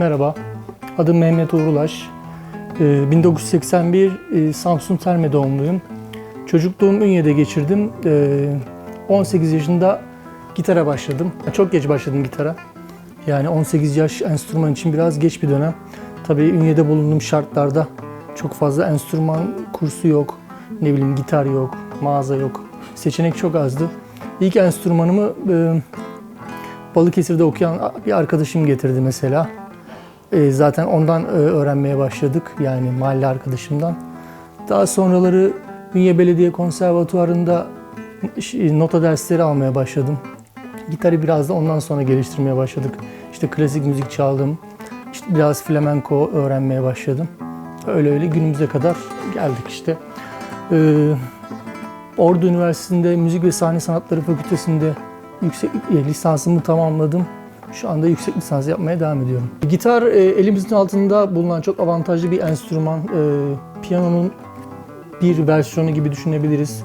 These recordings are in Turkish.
Merhaba, adım Mehmet Uğrulaş. Ee, 1981 e, Samsun Terme doğumluyum. Çocukluğumu Ünye'de geçirdim. Ee, 18 yaşında gitara başladım. Çok geç başladım gitara. Yani 18 yaş enstrüman için biraz geç bir dönem. Tabii Ünye'de bulunduğum şartlarda çok fazla enstrüman kursu yok. Ne bileyim gitar yok, mağaza yok. Seçenek çok azdı. İlk enstrümanımı e, Balıkesir'de okuyan bir arkadaşım getirdi mesela. E, zaten ondan e, öğrenmeye başladık yani mahalle arkadaşımdan. Daha sonraları Ünye Belediye Konservatuvarı'nda ş- nota dersleri almaya başladım. Gitarı biraz da ondan sonra geliştirmeye başladık. İşte klasik müzik çaldım. İşte biraz flamenko öğrenmeye başladım. Öyle öyle günümüze kadar geldik işte. Ee, Ordu Üniversitesi'nde Müzik ve Sahne Sanatları Fakültesi'nde yüksek e, lisansımı tamamladım. Şu anda yüksek lisans yapmaya devam ediyorum. Gitar e, elimizin altında bulunan çok avantajlı bir enstrüman. E, piyanonun bir versiyonu gibi düşünebiliriz.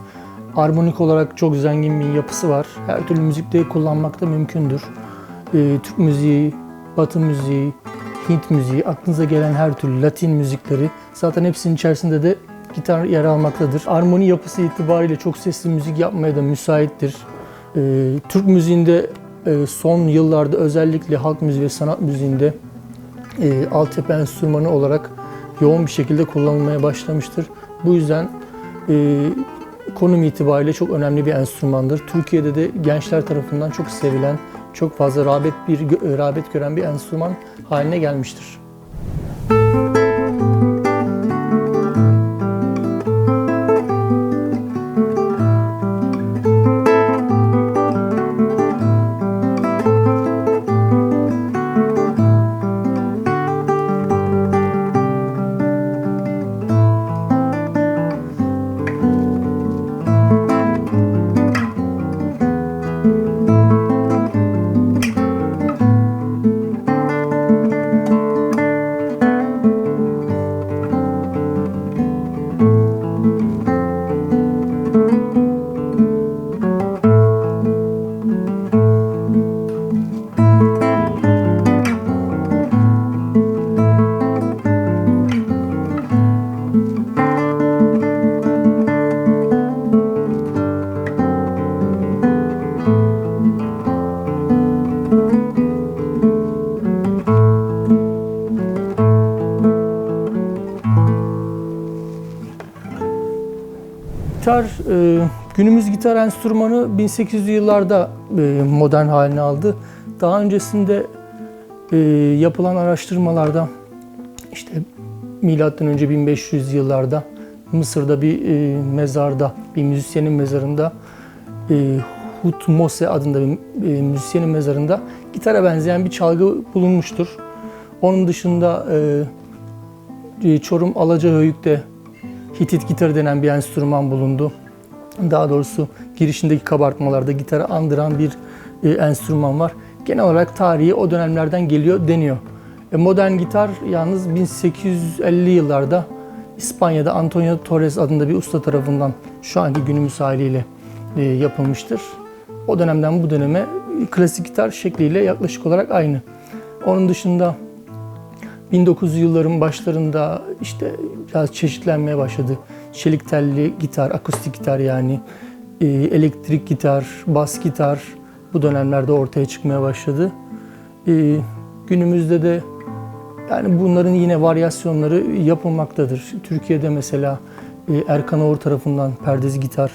Armonik olarak çok zengin bir yapısı var. Her türlü müzikte kullanmak da mümkündür. E, Türk müziği, Batı müziği, Hint müziği, aklınıza gelen her türlü Latin müzikleri zaten hepsinin içerisinde de gitar yer almaktadır. Armoni yapısı itibariyle çok sesli müzik yapmaya da müsaittir. Ee, Türk müziğinde e, son yıllarda özellikle halk müziği ve sanat müziğinde e, altyapı enstrümanı olarak yoğun bir şekilde kullanılmaya başlamıştır. Bu yüzden e, konum itibariyle çok önemli bir enstrümandır. Türkiye'de de gençler tarafından çok sevilen, çok fazla rağbet bir rağbet gören bir enstrüman haline gelmiştir. E, günümüz gitar enstrümanı 1800'lü yıllarda e, modern halini aldı. Daha öncesinde e, yapılan araştırmalarda işte milattan önce 1500 yıllarda Mısır'da bir e, mezarda, bir müzisyenin mezarında e, Hutmose adında bir e, müzisyenin mezarında gitara benzeyen bir çalgı bulunmuştur. Onun dışında e, e, Çorum Alacahöyük'te Hitit gitarı denen bir enstrüman bulundu. Daha doğrusu girişindeki kabartmalarda gitarı andıran bir e, enstrüman var. Genel olarak tarihi o dönemlerden geliyor deniyor. E, modern gitar yalnız 1850'li yıllarda İspanya'da Antonio Torres adında bir usta tarafından şu anki günümüz haliyle e, yapılmıştır. O dönemden bu döneme e, klasik gitar şekliyle yaklaşık olarak aynı. Onun dışında 1900 yılların başlarında işte biraz çeşitlenmeye başladı. Çelik telli gitar, akustik gitar yani, e, elektrik gitar, bas gitar bu dönemlerde ortaya çıkmaya başladı. E, Günümüzde de yani bunların yine varyasyonları yapılmaktadır. Türkiye'de mesela e, Erkan Oğur tarafından perdezi gitar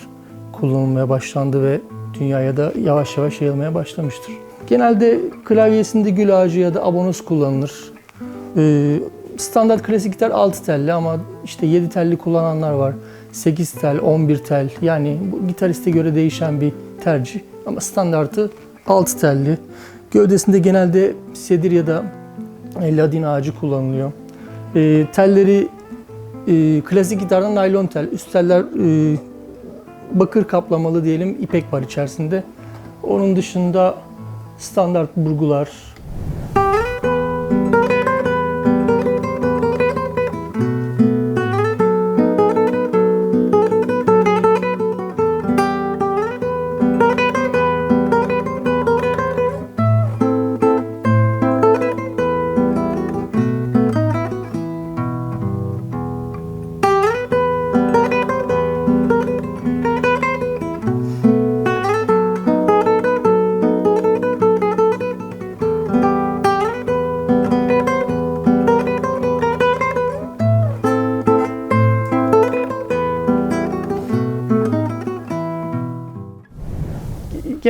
kullanılmaya başlandı ve dünyaya da yavaş yavaş yayılmaya başlamıştır. Genelde klavyesinde gül ağacı ya da abonos kullanılır. Ee, standart klasik gitar 6 telli ama işte 7 telli kullananlar var. 8 tel, 11 tel yani bu gitariste göre değişen bir tercih. Ama standartı 6 telli. Gövdesinde genelde sedir ya da e, ladin ağacı kullanılıyor. Ee, telleri e, klasik gitardan naylon tel. Üst teller e, bakır kaplamalı diyelim ipek var içerisinde. Onun dışında standart burgular,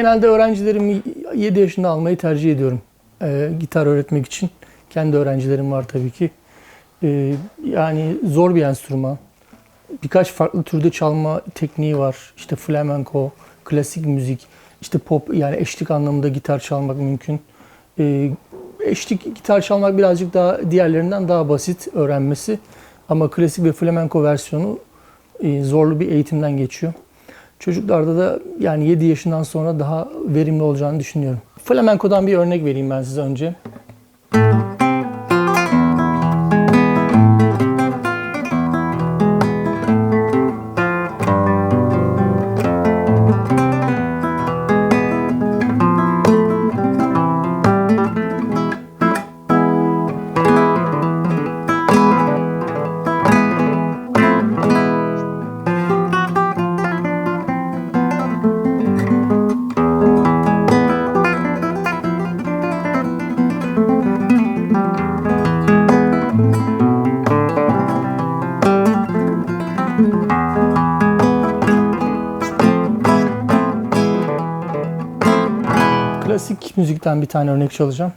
genelde öğrencilerimi 7 yaşında almayı tercih ediyorum. Ee, gitar öğretmek için. Kendi öğrencilerim var tabii ki. Ee, yani zor bir enstrüman. Birkaç farklı türde çalma tekniği var. İşte flamenco, klasik müzik, işte pop yani eşlik anlamında gitar çalmak mümkün. Ee, eşlik gitar çalmak birazcık daha diğerlerinden daha basit öğrenmesi. Ama klasik ve flamenco versiyonu e, zorlu bir eğitimden geçiyor. Çocuklarda da yani 7 yaşından sonra daha verimli olacağını düşünüyorum. Flamenco'dan bir örnek vereyim ben size önce. Müzikten bir tane örnek çalacağım.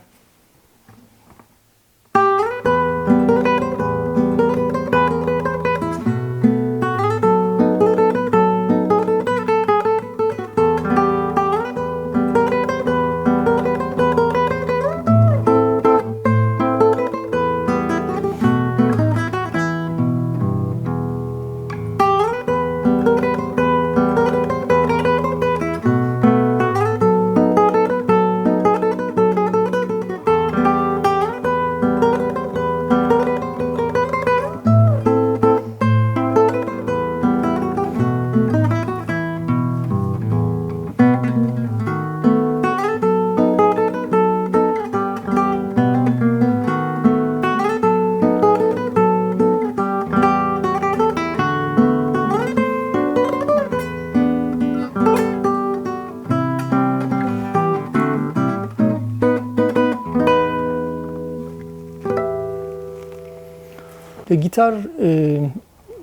E, gitar e,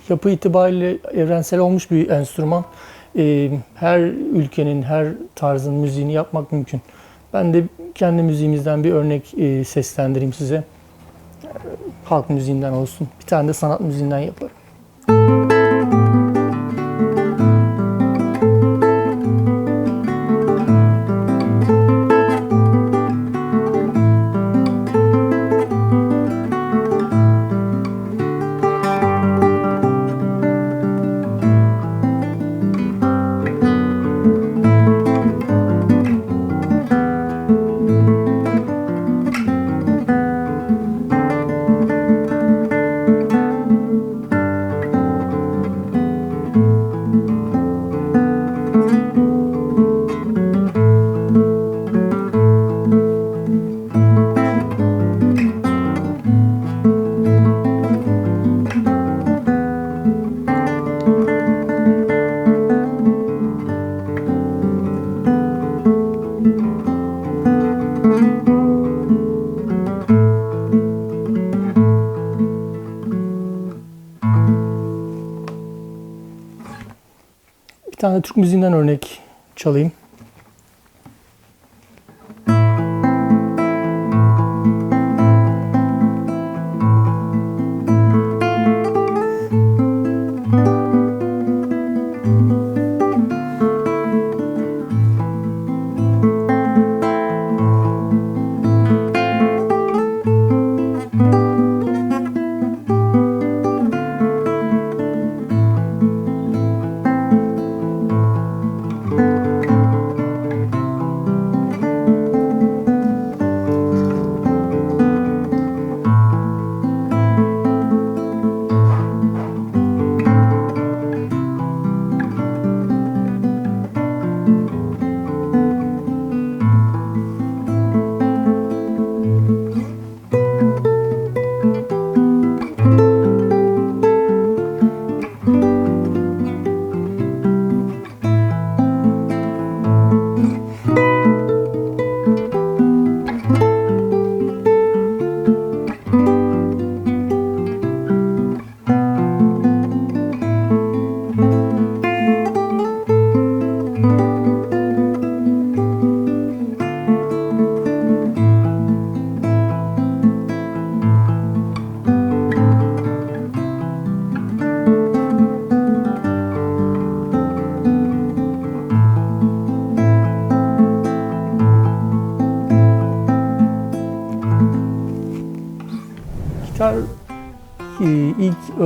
yapı itibariyle evrensel olmuş bir enstrüman. E, her ülkenin, her tarzın müziğini yapmak mümkün. Ben de kendi müziğimizden bir örnek e, seslendireyim size. Halk müziğinden olsun. Bir tane de sanat müziğinden yaparım. Tane Türk müziğinden örnek çalayım.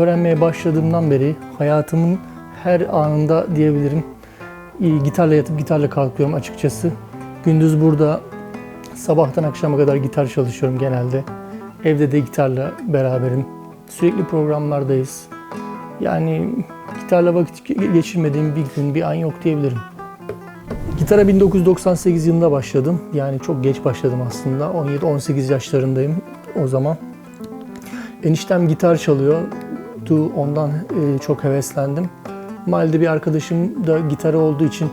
Öğrenmeye başladığımdan beri hayatımın her anında diyebilirim e, gitarla yatıp gitarla kalkıyorum açıkçası. Gündüz burada sabahtan akşama kadar gitar çalışıyorum genelde. Evde de gitarla beraberim. Sürekli programlardayız. Yani gitarla vakit ge- geçirmediğim bir gün, bir an yok diyebilirim. Gitara 1998 yılında başladım. Yani çok geç başladım aslında. 17-18 yaşlarındayım o zaman. Eniştem gitar çalıyordu. Ondan e, çok heveslendim. Mahallede bir arkadaşım da gitarı olduğu için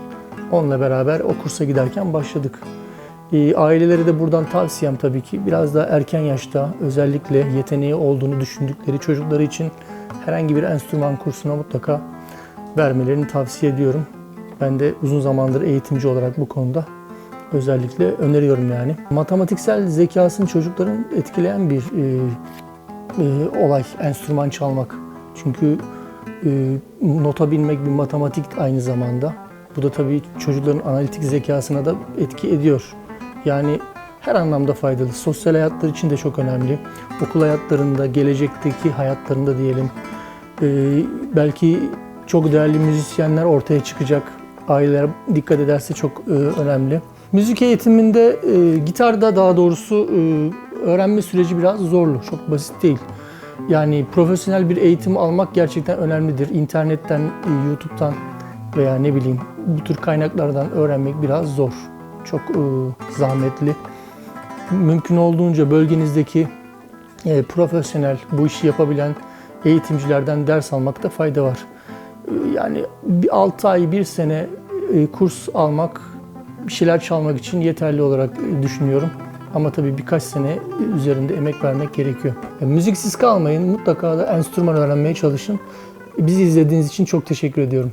onunla beraber o kursa giderken başladık. E, ailelere de buradan tavsiyem tabii ki biraz daha erken yaşta özellikle yeteneği olduğunu düşündükleri çocukları için herhangi bir enstrüman kursuna mutlaka vermelerini tavsiye ediyorum. Ben de uzun zamandır eğitimci olarak bu konuda özellikle öneriyorum yani. Matematiksel zekasını çocukların etkileyen bir e, e, olay enstrüman çalmak. Çünkü e, nota bilmek bir matematik aynı zamanda. Bu da tabii çocukların analitik zekasına da etki ediyor. Yani her anlamda faydalı. Sosyal hayatları için de çok önemli. Okul hayatlarında, gelecekteki hayatlarında diyelim. E, belki çok değerli müzisyenler ortaya çıkacak. Aileler dikkat ederse çok e, önemli. Müzik eğitiminde, e, gitarda daha doğrusu e, öğrenme süreci biraz zorlu, çok basit değil. Yani profesyonel bir eğitim almak gerçekten önemlidir. İnternetten, e, YouTube'dan veya ne bileyim bu tür kaynaklardan öğrenmek biraz zor. Çok e, zahmetli. Mümkün olduğunca bölgenizdeki e, profesyonel, bu işi yapabilen eğitimcilerden ders almakta fayda var. E, Yani bir 6 ay, 1 sene e, kurs almak, bir şeyler çalmak için yeterli olarak e, düşünüyorum. Ama tabii birkaç sene üzerinde emek vermek gerekiyor. E, müziksiz kalmayın, mutlaka da enstrüman öğrenmeye çalışın. Bizi izlediğiniz için çok teşekkür ediyorum.